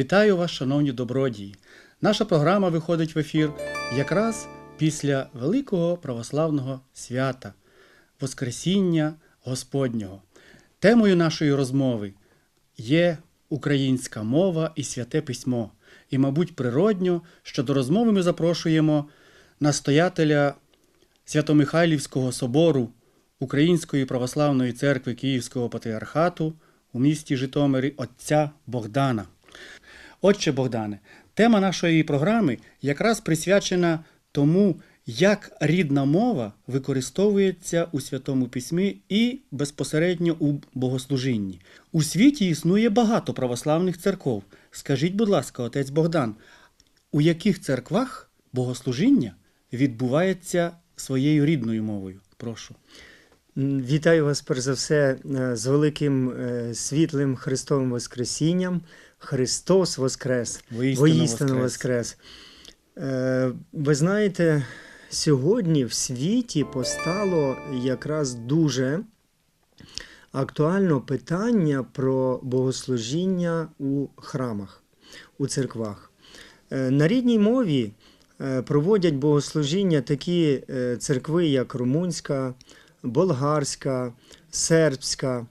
Вітаю вас, шановні добродії! Наша програма виходить в ефір якраз після великого православного свята Воскресіння Господнього. Темою нашої розмови є українська мова і святе письмо. І, мабуть, природньо, що до розмови ми запрошуємо настоятеля Свято-Михайлівського собору Української православної церкви Київського патріархату у місті Житомирі отця Богдана. Отче Богдане, тема нашої програми якраз присвячена тому, як рідна мова використовується у Святому Письмі і безпосередньо у богослужінні. У світі існує багато православних церков. Скажіть, будь ласка, отець Богдан, у яких церквах богослужіння відбувається своєю рідною мовою? Прошу. Вітаю вас перш за все е, з великим е, світлим Христовим Воскресінням. Христос Воскрес! Воістину воскрес. Е, Ви знаєте, сьогодні в світі постало якраз дуже актуально питання про богослужіння у храмах, у церквах. Е, На рідній мові е, проводять богослужіння такі е, церкви, як румунська, болгарська, сербська,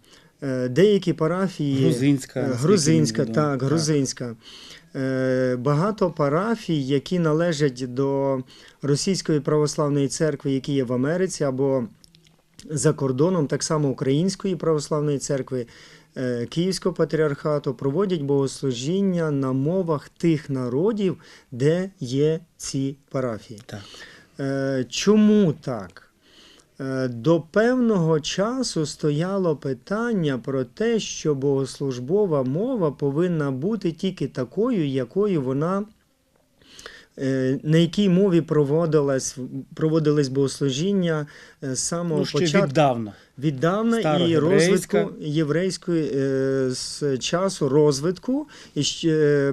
деякі парафії. Грузинська. Е, Грузинська, так, грузинська. Е, Багато парафій, які належать до Російської православної церкви, які є в Америці, або за кордоном, так само Української православної церкви, е, Київського патріархату, проводять богослужіння на мовах тих народів, де є ці парафії. Так. Е, Чому так? Е, До певного часу стояло питання про те, що богослужбова мова повинна бути тільки такою, якою вона. е, На якій мові проводилось, проводились богослужіння е, з самого Ну, ще початку віддавна. віддавна і розвитку єврейської з часу розвитку і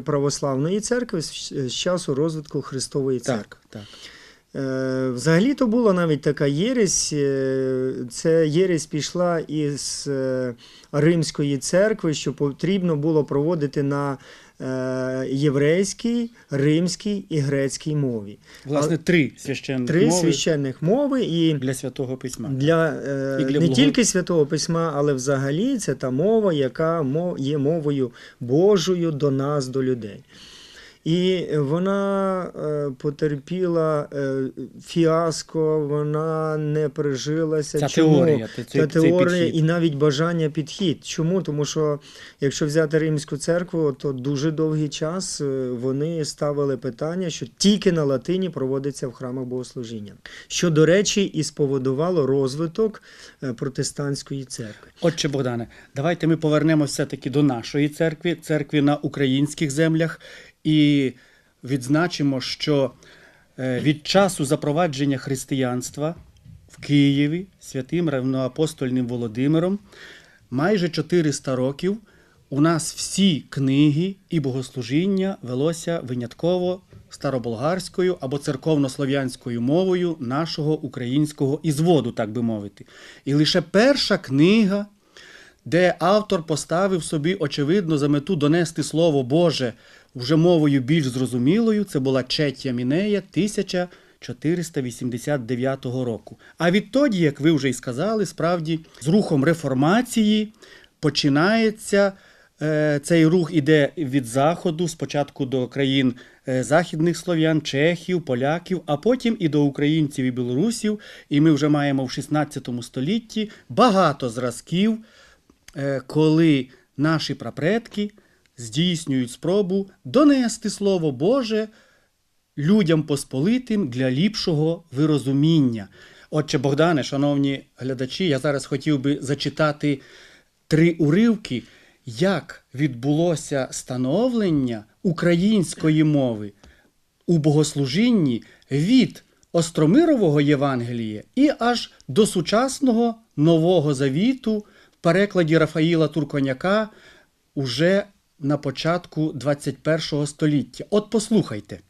православної церкви, з часу розвитку Христової церкви. Так, так. Е, Взагалі-то була навіть така єресь. е, Це єресь пішла із е, Римської церкви, що потрібно було проводити на єврейській, римській і грецькій мові. Власне, три священних Три мови священних мови і для святого письма. для, І для не тільки святого письма, але взагалі це та мова, яка є мовою Божою до нас, до людей. І вона е, потерпіла е, фіаско, вона не прижилася. Ця Чому? теорія, Ця цей теорія підхід. і навіть бажання підхід. Чому? Тому що якщо взяти Римську церкву, то дуже довгий час е, вони ставили питання, що тільки на латині проводиться в храмах богослужіння. Що, до речі, і спроводувало розвиток протестантської церкви. Отче Богдане, давайте ми повернемося все-таки до нашої церкви, церкви на українських землях, і відзначимо, що е, від часу запровадження християнства в Києві святим равноапостольним Володимиром майже 400 років у нас всі книги і богослужіння велося винятково староболгарською або церковнослов'янською мовою нашого українського ізводу, так би мовити. І лише перша книга, де автор поставив собі, очевидно, за мету донести Слово Боже вже мовою більш зрозумілою, це була Четя Мінея 1489 року. А відтоді, як ви вже й сказали, справді з рухом реформації починається е, цей рух іде від заходу, спочатку до країн е, західних слов'ян, чехів, поляків, а потім і до українців і білорусів. І ми вже маємо в 16 столітті багато зразків, коли наші прапредки здійснюють спробу донести Слово Боже людям посполитим для ліпшого вирозуміння. Отче Богдане, шановні глядачі, я зараз хотів би зачитати три уривки, як відбулося становлення української мови у богослужінні від Остромирового Євангелія і аж до сучасного Нового Завіту перекладі Рафаїла Турконяка уже на початку 21 століття. От послухайте.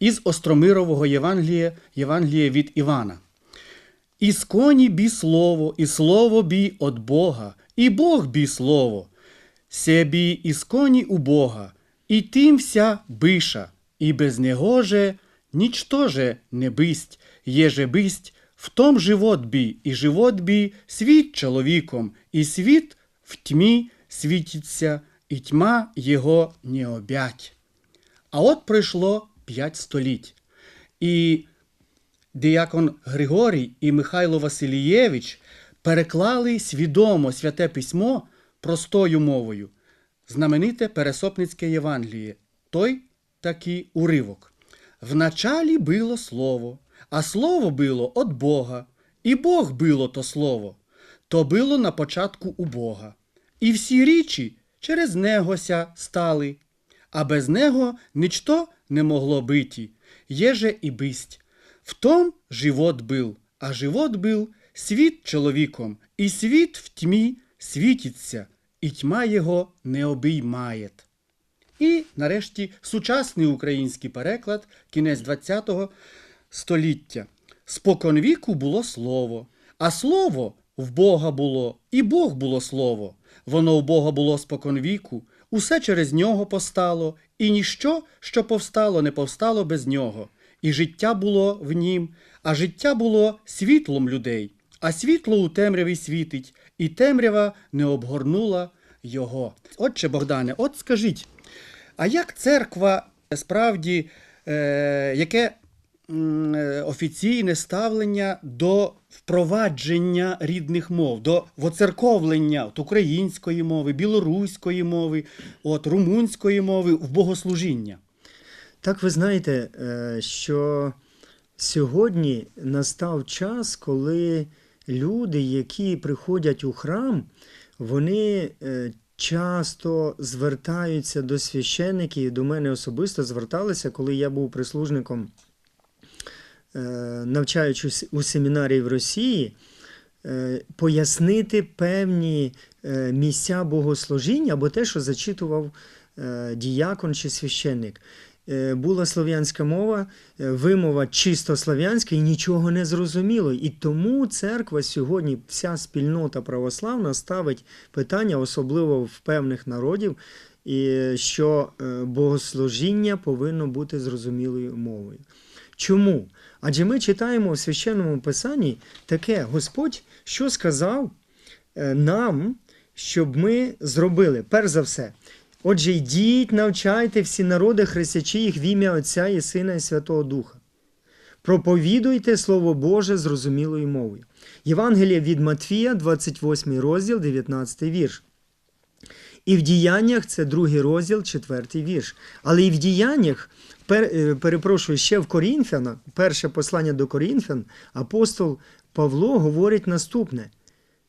Із Остромирового Євангелія, Євангелія від Івана. Ісконі бі слово, і слово бі от Бога, і Бог бі слово. Се бі ісконі у Бога, і тим вся биша, і без него же нічтоже не бисть, єже бисть, в том живот бі, і живот бі світ чоловіком, і світ в тьмі світиться, і тьма його не обять. А от пройшло п'ять століть. І діякон Григорій і Михайло Василієвич переклали свідомо святе письмо простою мовою, знамените Пересопницьке Євангеліє, той такий уривок. Вначалі було слово, а слово було от Бога, і Бог було то слово, то було на початку у Бога. І всі річі через негося стали, а без него нічто не могло биті, єже і бисть. В том живот был, а живот был світ чоловіком, і світ в тьмі світиться, і тьма його не обіймає. І, нарешті, сучасний український переклад, кінець ХХ століття. Споконвіку було слово, а слово в Бога було, і Бог було слово. Воно в Бога було споконвіку, усе через нього постало, і ніщо, що повстало, не повстало без нього. І життя було в нім, а життя було світлом людей, а світло у темряві світить, і темрява не обгорнула його. Отче Богдане, от скажіть, а як церква справді, е, яке е, офіційне ставлення до впровадження рідних мов, до воцерковлення от, української мови, білоруської мови, от, румунської мови в богослужіння? Так ви знаєте, е, що сьогодні настав час, коли люди, які приходять у храм, вони е, часто звертаються до священиків, до мене особисто зверталися, коли я був прислужником, е, навчаючись у семінарії в Росії. е, Пояснити певні е, місця богослужіння або те, що зачитував е, діякон чи священник. Е, Була слов'янська мова, е, вимова чисто слов'янська і нічого не зрозуміло. І тому церква сьогодні, вся спільнота православна ставить питання, особливо в певних народів, що е, богослужіння повинно бути зрозумілою мовою. Чому? Адже ми читаємо в священному писанні таке: Господь, що сказав е, нам, щоб ми зробили, перш за все. Отже, йдіть, навчайте всі народи, хрестячи їх в ім'я Отця і Сина і Святого Духа. Проповідуйте Слово Боже зрозумілою мовою. Євангеліє від Матфія, 28 розділ, 19 вірш. І в діяннях це другий розділ, четвертий вірш. Але і в діяннях, пер, е, перепрошую, ще в Корінфяна, перше послання до Корінфян, апостол Павло говорить наступне.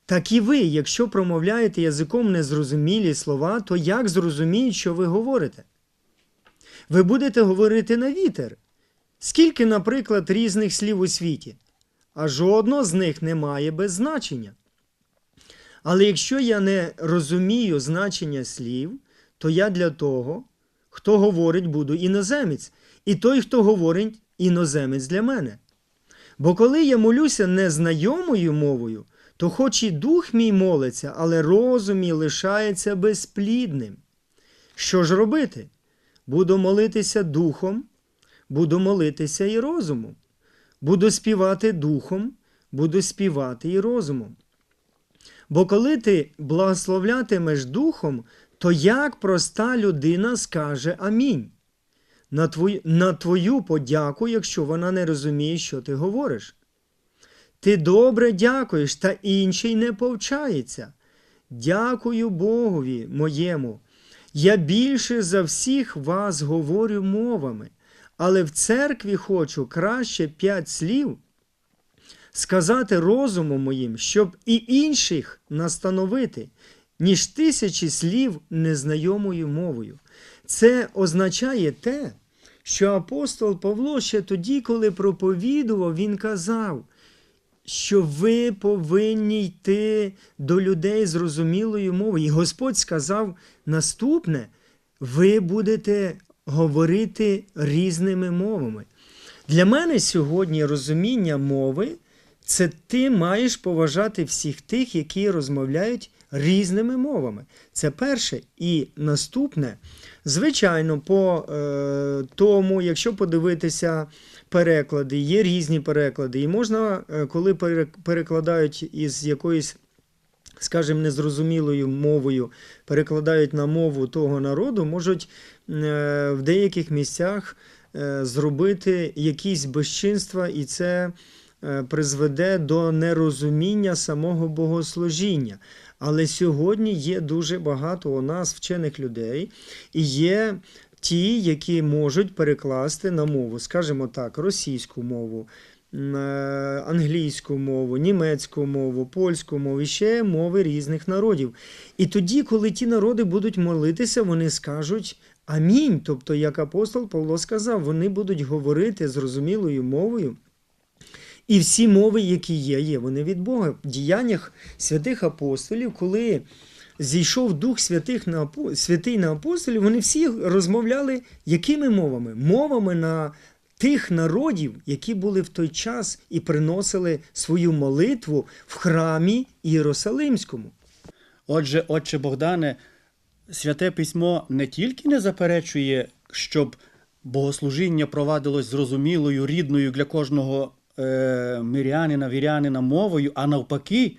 Так і ви, якщо промовляєте язиком незрозумілі слова, то як зрозуміють, що ви говорите? Ви будете говорити на вітер. Скільки, наприклад, різних слів у світі, а жодного з них немає без значення. Але якщо я не розумію значення слів, то я для того, хто говорить, буду іноземець, і той, хто говорить, іноземець для мене. Бо коли я молюся незнайомою мовою, то хоч і дух мій молиться, але розум мій лишається безплідним. Що ж робити? Буду молитися духом, буду молитися і розумом. Буду співати духом, буду співати і розумом. Бо коли ти благословлятимеш духом, то як проста людина скаже амінь на твою, на твою подяку, якщо вона не розуміє, що ти говориш. Ти добре дякуєш, та інший не повчається. Дякую Богові моєму. Я більше за всіх вас говорю мовами, але в церкві хочу краще п'ять слів сказати розумом моїм, щоб і інших настановити, ніж тисячі слів незнайомою мовою. Це означає те, що апостол Павло ще тоді, коли проповідував, він казав, що ви повинні йти до людей зрозумілою мовою. І Господь сказав наступне: ви будете говорити різними мовами. Для мене сьогодні розуміння мови це ти маєш поважати всіх тих, які розмовляють різними мовами. Це перше. І наступне, звичайно, по е, тому, якщо подивитися переклади, є різні переклади, і можна, е, коли пере- перекладають із якоїсь скажімо, незрозумілою мовою перекладають на мову того народу, можуть е, в деяких місцях е, зробити якісь безчинства, і це призведе до нерозуміння самого богослужіння. Але сьогодні є дуже багато у нас вчених людей, і є ті, які можуть перекласти на мову, скажімо так, російську мову, е, англійську мову, німецьку мову, польську мову, і ще мови різних народів. І тоді, коли ті народи будуть молитися, вони скажуть амінь. Тобто, як апостол Павло сказав, вони будуть говорити зрозумілою мовою. І всі мови, які є, є вони від Бога. В діяннях святих апостолів, коли зійшов Дух Святих на Святий на апостолів, вони всі розмовляли якими мовами? Мовами на тих народів, які були в той час і приносили свою молитву в храмі Єрусалимському. Отже, отче Богдане, святе письмо не тільки не заперечує, щоб богослужіння провадилось зрозумілою, рідною для кожного е, мирянина, вірянина мовою, а навпаки,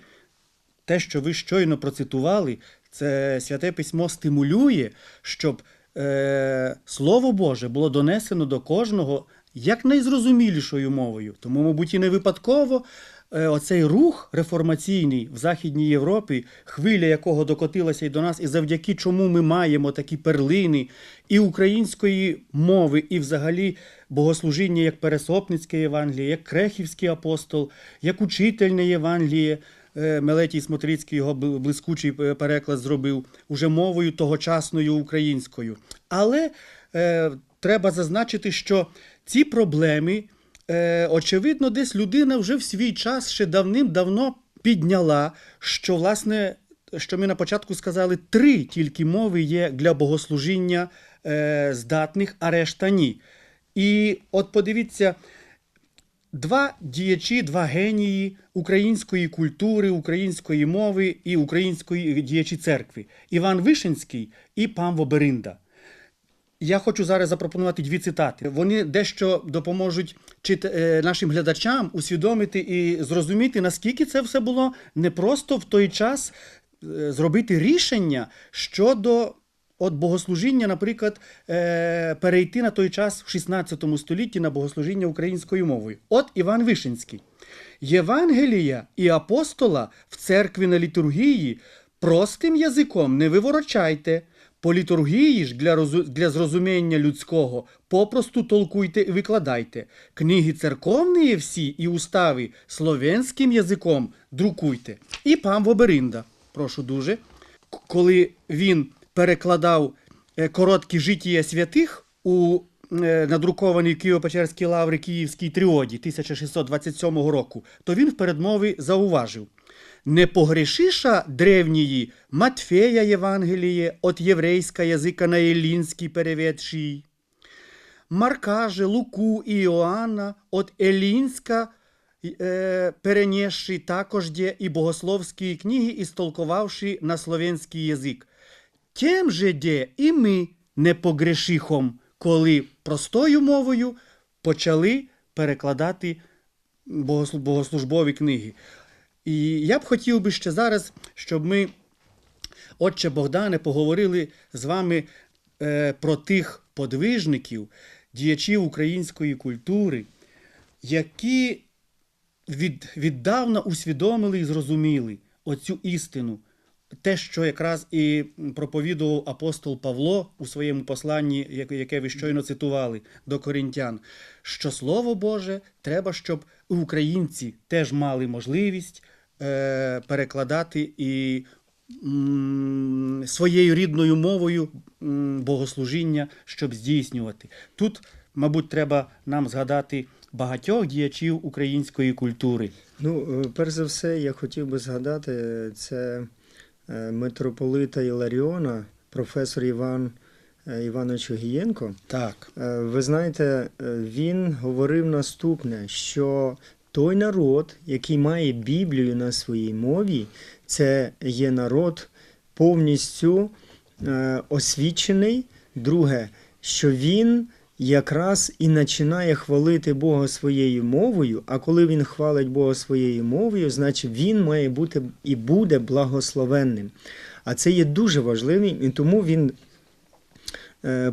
те, що ви щойно процитували, це святе письмо стимулює, щоб е, Слово Боже було донесено до кожного як найзрозумілішою мовою. Тому, мабуть, і не випадково оцей рух реформаційний в Західній Європі, хвиля якого докотилася й до нас, і завдяки чому ми маємо такі перлини і української мови, і взагалі богослужіння як Пересопницьке Євангеліє, як Крехівський апостол, як учительне Євангеліє. Е, Мелетій Смотрицький його блискучий е, переклад зробив уже мовою тогочасною українською. Але е, треба зазначити, що ці проблеми, е, очевидно, десь людина вже в свій час ще давним-давно підняла, що, власне, що ми на початку сказали, три тільки мови є для богослужіння е, здатних, а решта ні. І от подивіться, Два діячі, два генії української культури, української мови і української діячі церкви Іван Вишинський і Памво Беринда. Я хочу зараз запропонувати дві цитати. Вони дещо допоможуть е, нашим глядачам усвідомити і зрозуміти, наскільки це все було не просто в той час е, зробити рішення щодо от богослужіння, наприклад, е, перейти на той час в 16 столітті на богослужіння українською мовою. От Іван Вишинський. Євангелія і апостола в церкві на літургії простим язиком не виворочайте. По літургії ж для, розу... для зрозуміння людського попросту толкуйте і викладайте. Книги церковні всі і устави словенським язиком друкуйте. І пан Воберинда, прошу дуже, коли він перекладав е, короткі життя святих у е, надрукованій Києво-Печерській лаври Київській тріоді 1627 року, то він в передмові зауважив. Не древнії Матфея Євангеліє от єврейська язика на елінський переведший. Марка же, Луку і Іоанна от Елінська е, перенісши також є і богословські книги, істолкувавши на словенський язик. Тем же де і ми не погрешихом, коли простою мовою почали перекладати богослужбові книги. І я б хотів би ще зараз, щоб ми, отче Богдане, поговорили з вами е, про тих подвижників, діячів української культури, які від, віддавна усвідомили і зрозуміли оцю істину. Те, що якраз і проповідував апостол Павло у своєму посланні, яке- ви щойно цитували до коринтян, що Слово Боже треба, щоб українці теж мали можливість перекладати і своєю рідною мовою богослужіння, щоб здійснювати. Тут, мабуть, треба нам згадати багатьох діячів української культури. Ну, е, перш за все, я хотів би згадати е, це е, митрополита Іларіона, професор Іван е, Іванович Огієнко. Так. Е, Ви знаєте, е, він говорив наступне, що той народ, який має Біблію на своїй мові, це є народ повністю е, освічений. Друге, що він якраз і починає хвалити Бога своєю мовою, а коли він хвалить Бога своєю мовою, значить він має бути і буде благословенним. А це є дуже важливим, і тому він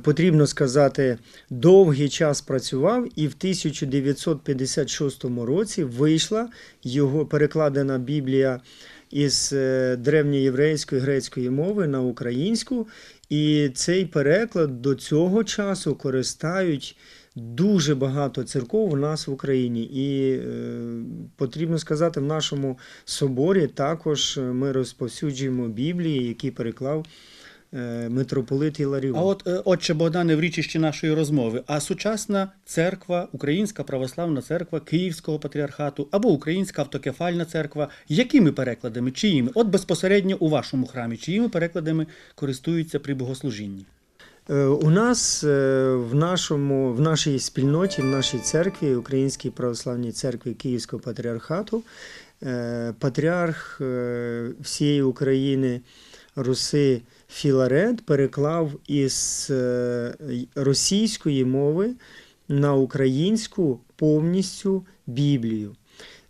потрібно сказати, довгий час працював, і в 1956 році вийшла його перекладена Біблія із е, древньоєврейської грецької мови на українську. І цей переклад до цього часу користають дуже багато церков у нас в Україні. І е, потрібно сказати, в нашому соборі також ми розповсюджуємо Біблії, які переклав е, митрополит Іларіон. А от, е, отче Богдане, в річищі нашої розмови, а сучасна церква, Українська православна церква Київського патріархату або Українська автокефальна церква, якими перекладами, чиїми? От безпосередньо у вашому храмі, чиїми перекладами користуються при богослужінні? Е, У нас е, в, нашому, в нашій спільноті, в нашій церкві, Українській православній церкві Київського патріархату, е, патріарх е, всієї України Руси Філарет переклав із е, російської мови на українську повністю Біблію.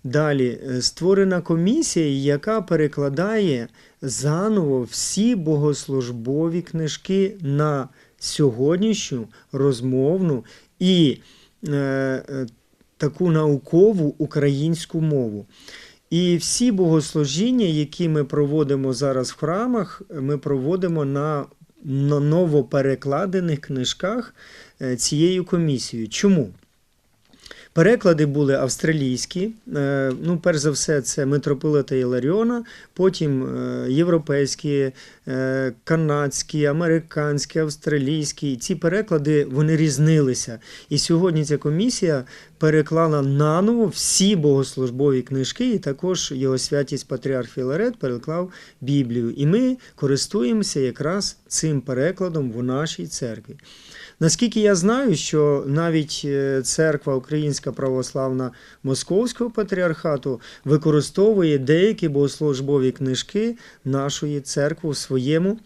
Далі е, створена комісія, яка перекладає заново всі богослужбові книжки на сьогоднішню розмовну і е, е, таку наукову українську мову. І всі богослужіння, які ми проводимо зараз в храмах, ми проводимо на новоперекладених книжках е, цією комісією. Чому? Переклади були австралійські. Е, Ну, перш за все, це митрополита Іларіона, потім е, європейські, е, канадські, американські, австралійські. І Ці переклади вони різнилися. І сьогодні ця комісія переклала наново всі богослужбові книжки, і також його святість Патріарх Філарет переклав Біблію. І ми користуємося якраз цим перекладом в нашій церкві. Наскільки я знаю, що навіть е, церква Українська православна Московського патріархату використовує деякі богослужбові книжки нашої церкви в своєму,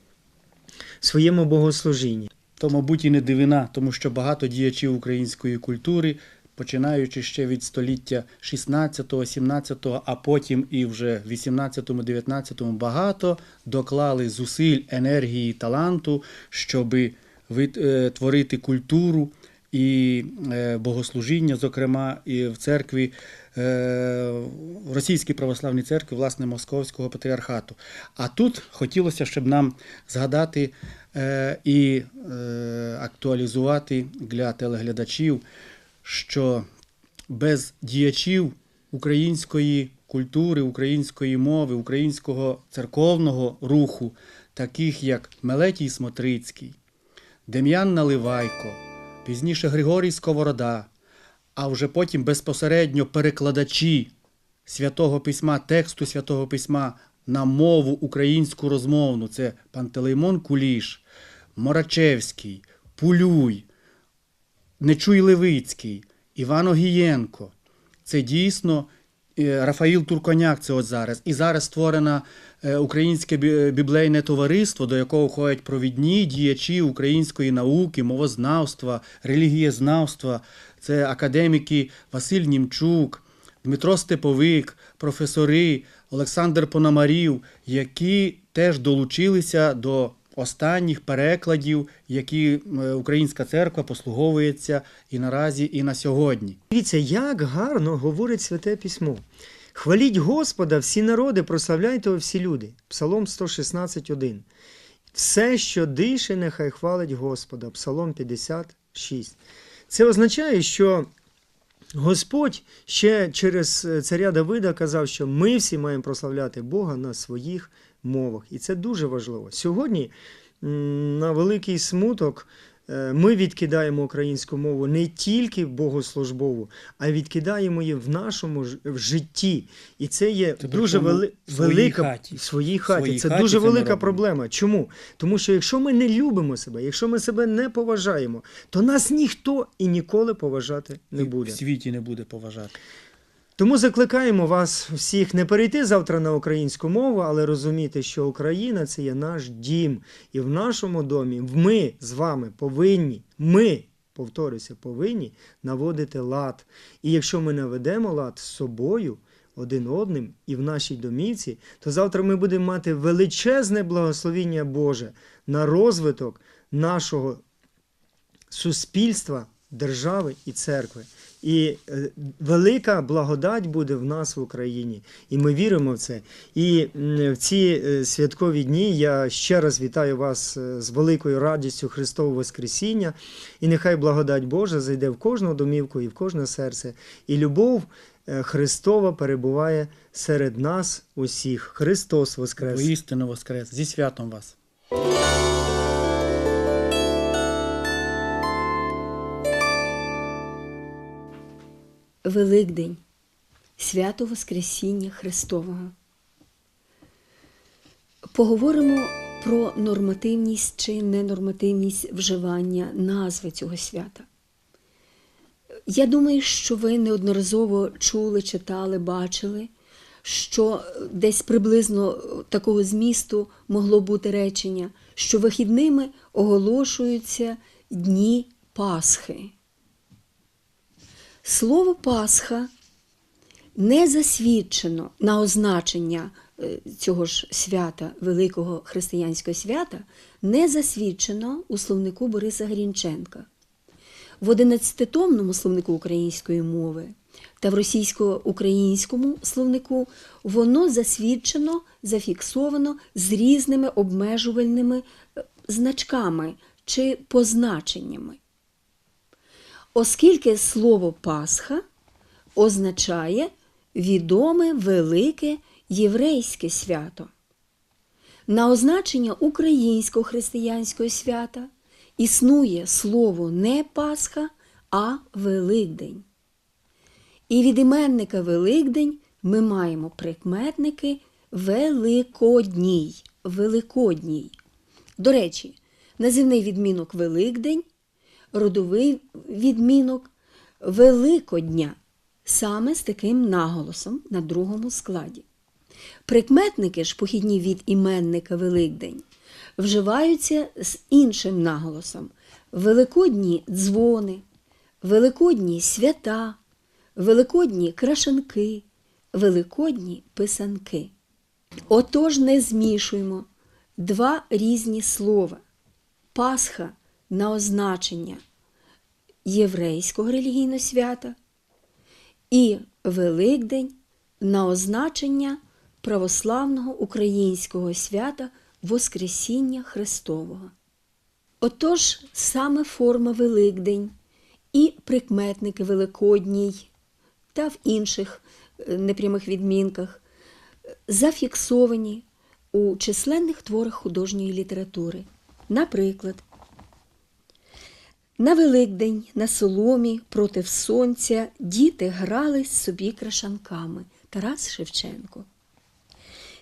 своєму богослужінні. То, мабуть, і не дивина, тому що багато діячів української культури, починаючи ще від століття 16-го, 17-го, а потім і вже в 18-му, 19-му, багато доклали зусиль, енергії, таланту, щоби творити культуру і е, богослужіння, зокрема, і в церкві, е, в Російській православній церкві, власне, Московського патріархату. А тут хотілося, щоб нам згадати е, і актуалізувати для телеглядачів, що без діячів української культури, української мови, українського церковного руху, таких як Мелетій Смотрицький, Дем'ян Наливайко, пізніше Григорій Сковорода, а вже потім безпосередньо перекладачі святого письма, тексту святого письма на мову українську розмовну. Це Пантелеймон Куліш, Морачевський, Пулюй, Нечуй Левицький, Іван Огієнко. Це дійсно Рафаїл Турконяк, це от зараз. І зараз створена е, Українське біблейне товариство, до якого входять провідні діячі української науки, мовознавства, релігієзнавства. Це академіки Василь Німчук, Дмитро Степовик, професори Олександр Пономарів, які теж долучилися до останніх перекладів, які е, українська церква послуговується і наразі, і на сьогодні. Дивіться, як гарно говорить Святе Письмо. Хваліть Господа, всі народи, прославляйте всі люди. Псалом 116.1. Все, що дише, нехай хвалить Господа. Псалом 56. Це означає, що Господь ще через е, царя Давида казав, що ми всі маємо прославляти Бога на своїх мовах. І це дуже важливо. Сьогодні на великий смуток е, ми відкидаємо українську мову не тільки богослужбову, а відкидаємо її в нашому в житті. І це є Це дуже вели... своїй велика хаті. в своїй хаті. своїй це хаті дуже це велика проблема. Чому? Тому що якщо ми не любимо себе, якщо ми себе не поважаємо, то нас ніхто і ніколи поважати не І буде. В світі не буде поважати. Тому закликаємо вас всіх не перейти завтра на українську мову, але розуміти, що Україна це є наш дім. І в нашому домі ми з вами повинні, ми, повторюся, повинні наводити лад. І якщо ми наведемо лад з собою, один одним і в нашій домівці, то завтра ми будемо мати величезне благословіння Боже на розвиток нашого суспільства, держави і церкви. І е, велика благодать буде в нас в Україні, і ми віримо в це. І в ці е, святкові дні я ще раз вітаю вас е, з великою радістю Христового Воскресіння. І нехай благодать Божа зайде в кожну домівку і в кожне серце. І любов Христова перебуває серед нас усіх. Христос Воскрес! Воістину воскрес. Зі святом вас. Великдень, свято Воскресіння Христового. Поговоримо про нормативність чи ненормативність вживання назви цього свята. Я думаю, що ви неодноразово чули, читали, бачили, що десь приблизно такого змісту могло бути речення, що вихідними оголошуються дні Пасхи. Слово Пасха не засвідчено на означення е, цього ж свята, великого християнського свята, не засвідчено у словнику Бориса Грінченка. В 11-томному словнику української мови та в російсько-українському словнику воно засвідчено, зафіксовано з різними обмежувальними е, значками чи позначеннями оскільки слово Пасха означає відоме велике єврейське свято. На означення українського християнського свята існує слово не Пасха, а Великдень. І від іменника Великдень ми маємо прикметники Великодній. Великодній. До речі, називний відмінок Великдень родовий відмінок Великодня, саме з таким наголосом на другому складі. Прикметники ж, похідні від іменника Великдень, вживаються з іншим наголосом: великодні дзвони, великодні свята, великодні крашенки, великодні писанки. Отож не змішуємо два різні слова. Пасха на означення єврейського релігійного свята і Великдень на означення православного українського свята Воскресіння Христового. Отож, саме форма Великдень і прикметники Великодній та в інших е, непрямих відмінках зафіксовані у численних творах художньої літератури. Наприклад, на Великдень на соломі проти сонця діти грались собі крашанками Тарас Шевченко.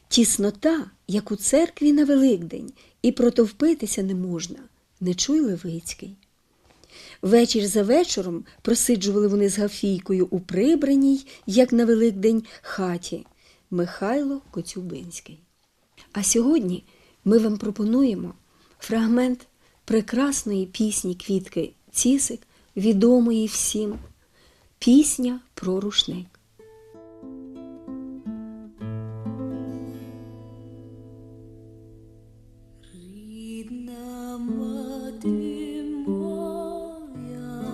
Тіснота, як у церкві на Великдень, і протовпитися не можна, не чуй Левицький. Вечір за вечором просиджували вони з Гафійкою у прибраній, як на Великдень, хаті Михайло Коцюбинський. А сьогодні ми вам пропонуємо фрагмент прекрасної пісні Квітки Цісик, відомої всім, пісня про рушник. Рідна мати моя,